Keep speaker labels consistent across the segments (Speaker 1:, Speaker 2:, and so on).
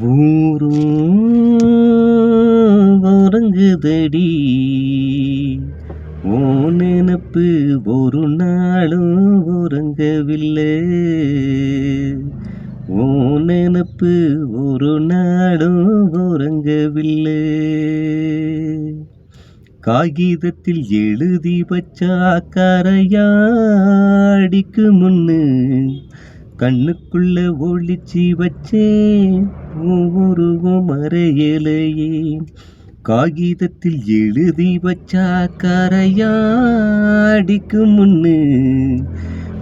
Speaker 1: ஊரும் உறங்குதடி. ஓ நினப்பு ஒரு நாளும் உறங்கவில்லை. ஓ நினப்பு ஒரு நாளும் உறங்கவில்லை. காகிதத்தில் எழுதி வச்சா கரையாடிக்கு முன்னு. கண்ணுக்குள்ள ஒளிச்சி வச்சேன் உருவம் மறையலையே காகிதத்தில் எழுதி வச்சா கரையாடிக்கு முன்னு.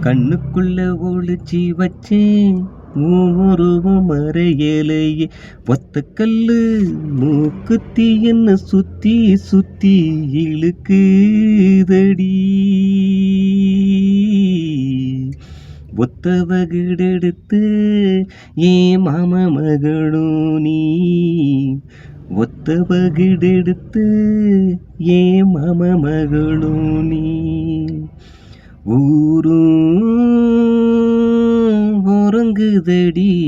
Speaker 1: கண்ணுக்குள்ள ஒளிச்சி வச்சேன் உருவம் மறையலையே ஒத்த கல்லு மூக்குத்தி என்ன சுத்தி சுத்தி இழுக்குதடி. ஒத்த வகுடெடுத்து ஏ மாம மகளோ நீ? ஒத்த வகுடெடுத்து ஏ மாம மகளோ நீ? ஊரும் உறங்குதடி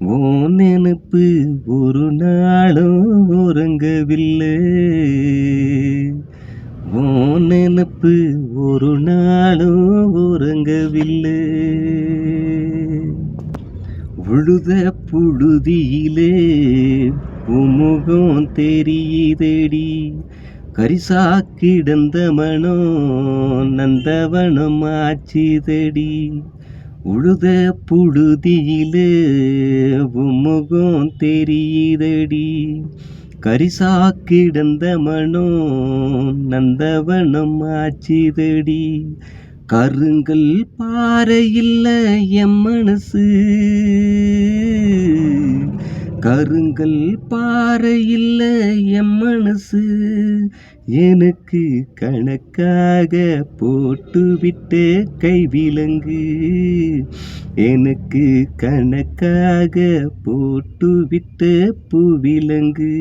Speaker 1: ஓ நெனப்பு ஒரு நாளும் உறங்கவில்லை. ஓ நெனப்பு நாளும் உறங்கவில்லை. உழுத புழுதியிலே உமுகம் தெரியுதடி. கரிசா கிடந்த மனோ நந்தவனம் ஆச்சிதடி. உழுத புழுதியிலே உமுகம் தெரியுதடி. கரிசா கிடந்த மனோ நந்தவனம் ஆச்சிதடி. கருங்கல் பாறையில் எம் மனசு. கருங்கல் பாறையில் எம் மனசு. எனக்கு கணக்காக போட்டுவிட்ட கைவிலங்கு எனக்கு கணக்காக போட்டுவிட்ட பூவிலங்கு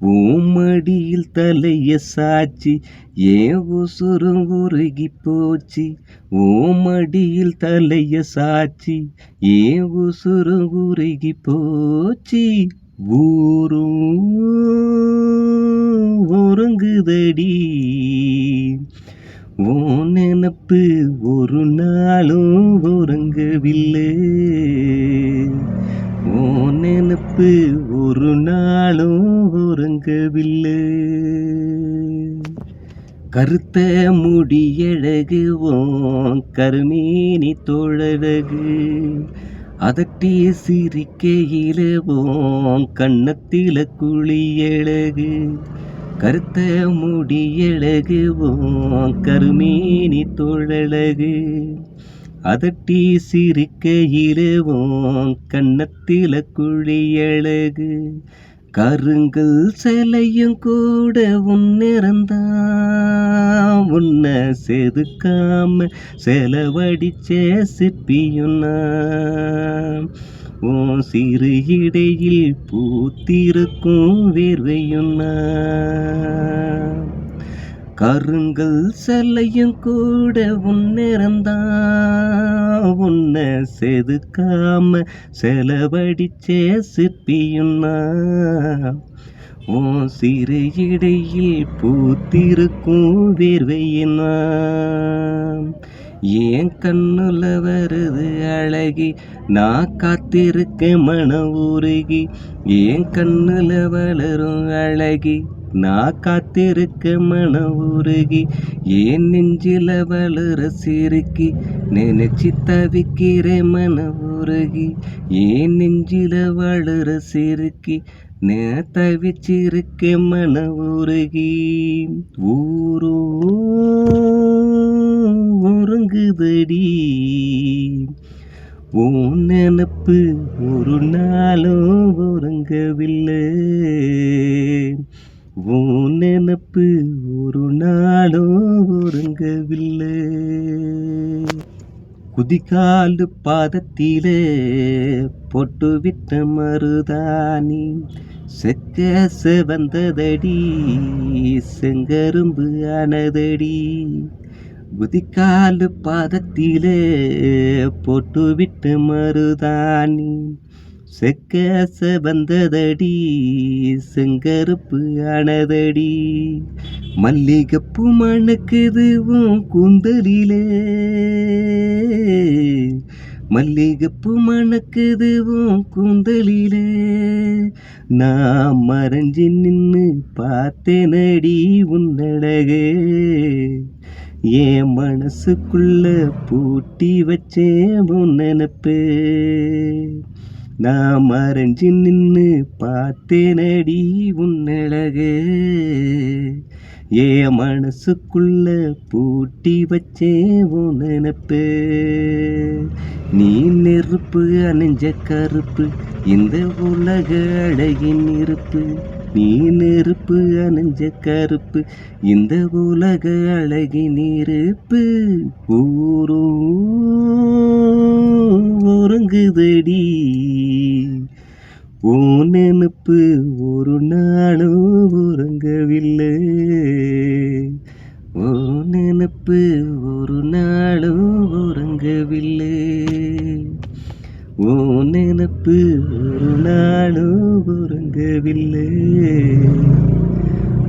Speaker 1: ஓமடியில் தலைய சாச்சி ஏன் உசுரும் உருகி போச்சு. ஓமடியில் தலைய சாச்சி ஏன் உசுரும் உருகி போச்சு. ஊரும் உறங்குதடி. ஓ நினப்பு ஒரு நாளும் உறங்கவில்லை. உறங்கவில்லை கருத்த முடியழகு ஓன் கருமேனி தோழழகு. அதட்டிய சிரிக்கையில ஓன் கண்ணத்தில குழியழகு கருத்த முடியழகு ஓன் கருமேனி தோழழகு. அதட்டி சிரிக்கையிலவோம் கண்ணத்தில குழியழகு கருங்கல் சிலையும் கூட உன்னிறந்தான் உன்னை செதுக்காம செலவடிச்சே சிற்பியுன்னா ஓ சிறு இடையில் பூத்திருக்கும் வேர்வையுன்னா கருங்கல் சிலையும் கூட உன்னிறந்தான் உன்னை செதுக்காம செலவடிச்சே சிற்பியுன்னா ஓ சிறு இடையில் பூத்திருக்கும் வேர்வையினா ஏன் கண்ணுல வருது அழகி நான் காத்திருக்க மன உருகி. ஏன் கண்ணுல வளரும் அழகி நான் காத்திருக்க மன உருகி ஏன் நெஞ்சில வளர சிறுக்கி நினைச்சி தவிக்கிறேன் மன உருகி ஏன் நெஞ்சில வளர சிறுக்கி நே தவிச்சிருக்க மன உருகி ஊரோ உறங்குதடி உன் நினப்பு ஒரு நாளும் உறங்கவில்லை. உன் நினப்பு ஒரு நாளும் ஒருங்கவில்லை. குதிகாலு பாதத்திலே பொட்டு விட்ட மருதாணி செக்க செவந்ததடி செங்கரும்பு ஆனதடி குதிக்காலு பாதத்திலே போட்டுவிட்ட மருதானி செக்க வந்ததடி செங்கருப்பு ஆனதடி மல்லிகைப்பூ மணக்குதுவும் உன் கூந்தலிலே. மல்லிகைப்பூ மணக்குது கூந்தலிலே. நான் மறைஞ்சி நின்று பார்த்தேனடி உன்னழகே. என் மனசுக்குள்ள பூட்டி வச்சேன் உன் நினப்பு. நான் மறைஞ்சு நின்னு பார்த்தேனடி உன்னழகு. ஏன் மனசுக்குள்ள பூட்டி வச்சேன் உன் நீ நெருப்பு அணிஞ்ச கருப்பு இந்த உலக அழகின் இருப்பு. நீ நெருப்பு அணிஞ்ச கருப்பு இந்த உலக அழகின் இருப்பு. ஊரும் உறங்குதடி. ஓ நினப்பு ஒரு நாளும் உறங்கவில்லை. ஓ நினப்பு ஒரு நாளும் உறங்கவில்லை. ஓ நினப்பு ஒரு நாளும் உறங்கவில்லை.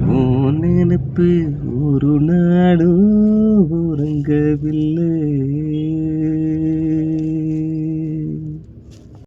Speaker 1: ஓ நினப்பு ஒரு நாளும் உறங்கவில்லை.